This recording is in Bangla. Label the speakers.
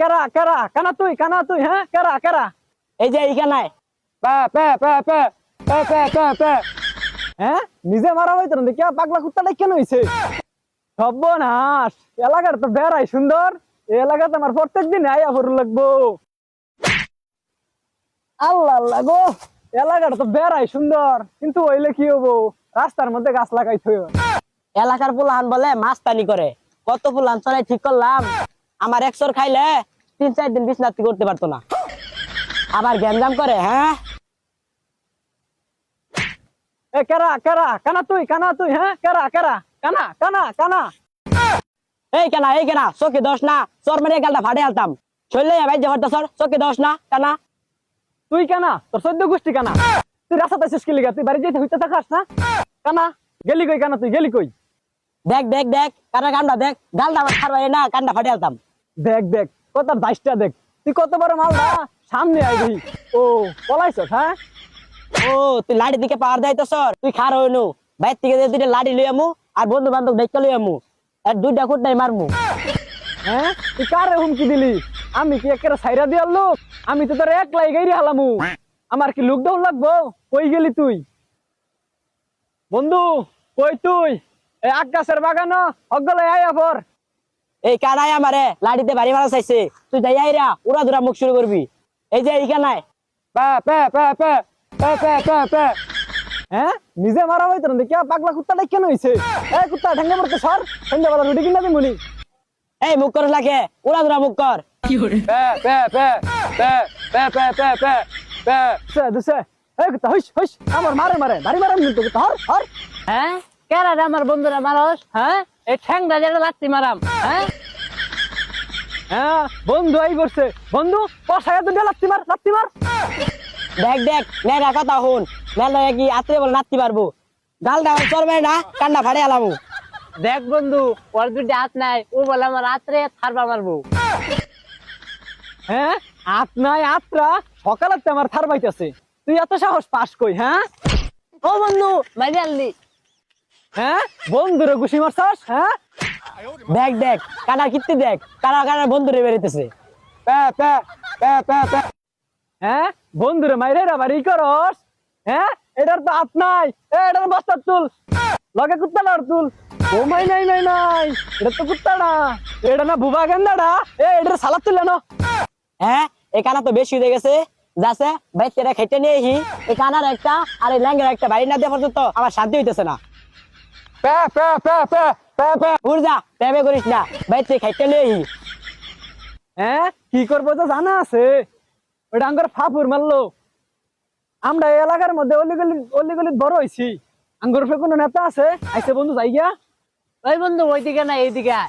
Speaker 1: কেরা কেরা? কানা তুই কানা তুই হ্যাঁ? কেরা কেরা?
Speaker 2: এই যে এইখানে
Speaker 1: হ্যাঁ? নিজে মারা হইতো না, দেখিয়া পাগলা কুত্তাটা কেন হইছে সর্বনাশ। এলাকার তো বেড়াই সুন্দর। এই এলাকাতে আমার প্রত্যেক দিন আয়া ভরু লাগবো। আল্লাহ আল্লাহ গো। এলাকাটা তো বেড়াই সুন্দর। কিন্তু হইলে কি হব? রাস্তার মধ্যে গাছ লাগাই থইও
Speaker 2: এলাকার পোলাহান বলে মাছ মাস্তানি করে। কত পোলাহান চড়াই ঠিক করলাম। আমার একশোর খাইলে তিন চার দিন বিছনাতি করতে পারতো না। আবার গ্যামজাম করে হ্যাঁ?
Speaker 1: এ, কেরা কেরা? কানা তুই কানা তুই হ্যাঁ? কেরা কেরা? কানা কানা কানা?
Speaker 2: এই কেনা এই কেনা, চোখে দোষ না। চোর মেরে গালটা ফাটে আলতাম। চললে ভাই জবরটা সর চোখে দোষ না, কেনা?
Speaker 1: তুই কানা, তোর চোদ্দ গোষ্ঠী কানা। তুই রাস্তাতে শেষ কি লিগা তুই বাড়ি যেতে হইতে থাকাস না? কানা, গেলি কই, কানা তুই, গেলি কই?
Speaker 2: দেখ দেখ দেখ কানা গানটা দেখ, গালটা আমার খারবাই না, কানটা ফাটে আলতাম।
Speaker 1: দেখ দেখ কত বাইশটা দেখ। তুই কত বড় মালদা সামনে আইবি ও পলাইছ হ্যাঁ?
Speaker 2: ও তুই লাড়ি দিকে পাওয়ার দেয় তো সর তুই খার হইনু বাইর থেকে দুইটা লাড়ি লই আমু আর বন্ধু বান্ধব দেখতে লই আমু আর দুইটা কুটনাই মারমু।
Speaker 1: হ্যাঁ? তুই কারে হুমকি দিলি? আমি কি একেবারে সাইরা দিয়ার লোক? আমি তো তোর এক লাই গাইরি হালামু। আমার কি লুক ডাউন লাগবো? কই গেলি তুই? বন্ধু কই তুই? এই আকাশের বাগানো অগলে আয়া পর।
Speaker 2: এই কানাই আমারে লাড়িতে বাড়ি মারা চাইছে তুই যাই আইরা উড়া ধুরা মুখ শুরু করবি এই যে এইখানায় পে পে পে পে পে পে পে পে
Speaker 1: হ্যাঁ নিজে মারা হইতো না দেখিয়া পাগলা কুত্তাটা কেন হইছে এই কুত্তা ঠেঙ্গে পড়তে সর সন্ধ্যাবেলা রুটি কিনা দিমুনি
Speaker 2: এই মুখ করে লাগে উড়া ধুরা মুখ কর পে পে পে পে পে পে পে পে পে
Speaker 1: সে দুসে এই কুত্তা হইস হইস আমার মারে মারে বাড়ি মারে কিন্তু কুত্তা হর হর
Speaker 3: হ্যাঁ কেরা রে আমার বন্ধুরা মারস হ্যাঁ হ্যাঁ?
Speaker 1: হ্যাঁ বন্ধু বন্ধু
Speaker 2: দেখ দেখ
Speaker 3: দেখ, বন্ধু, ওর দুটি হাত নাই, ও বলে আমার রাত্রে থারবা মারবো।
Speaker 1: হ্যাঁ আত নাই, আত্রা, সকালে আমার থার তুই এত সাহস পাস কই হ্যাঁ?
Speaker 3: ও বন্ধু আনলি।
Speaker 1: হ্যাঁ? বন্ধুরে ঘুষি মারছাস? হ্যাঁ?
Speaker 2: দেখ দেখ, কানার কীর্তি দেখ। কানা কানার বন্ধু রে বেরিতেছে
Speaker 1: হ্যাঁ? বন্ধুরে মাইরে করস। হ্যাঁ? এটার তো হাত নাই। এটার বস্তার তুল লগে কুত্তা লড় তুল ও মাই, নাই নাই নাই। এটা তো কুত্তা না। এটা না বুবা গেন্দাটা এ, এটার তুলে না
Speaker 2: হ্যাঁ? এই কানা তো বেশি হয়ে গেছে। যাচ্ছে বাইতেরা খেটে নিয়ে এই কানার একটা আর এই ল্যাঙ্গের একটা বাড়ি না দেওয়া পর্যন্ত আমার শান্তি হইতেছে না। পে ফেকুন পে পে পে পে। উড় যা করিস না। বাইতে খেটে নিয়ে
Speaker 1: হ্যাঁ? কি করব তো জানা আছে। ওটা আঙ্গর মারলো। আমরা এই এলাকার মধ্যে অলিগলি বড় হয়েছি আঙ্গর কোনো নেতা আছে। আইসে বন্ধু যাই গিয়া
Speaker 3: ওই বন্ধু ওইদিকে না এইদিকে।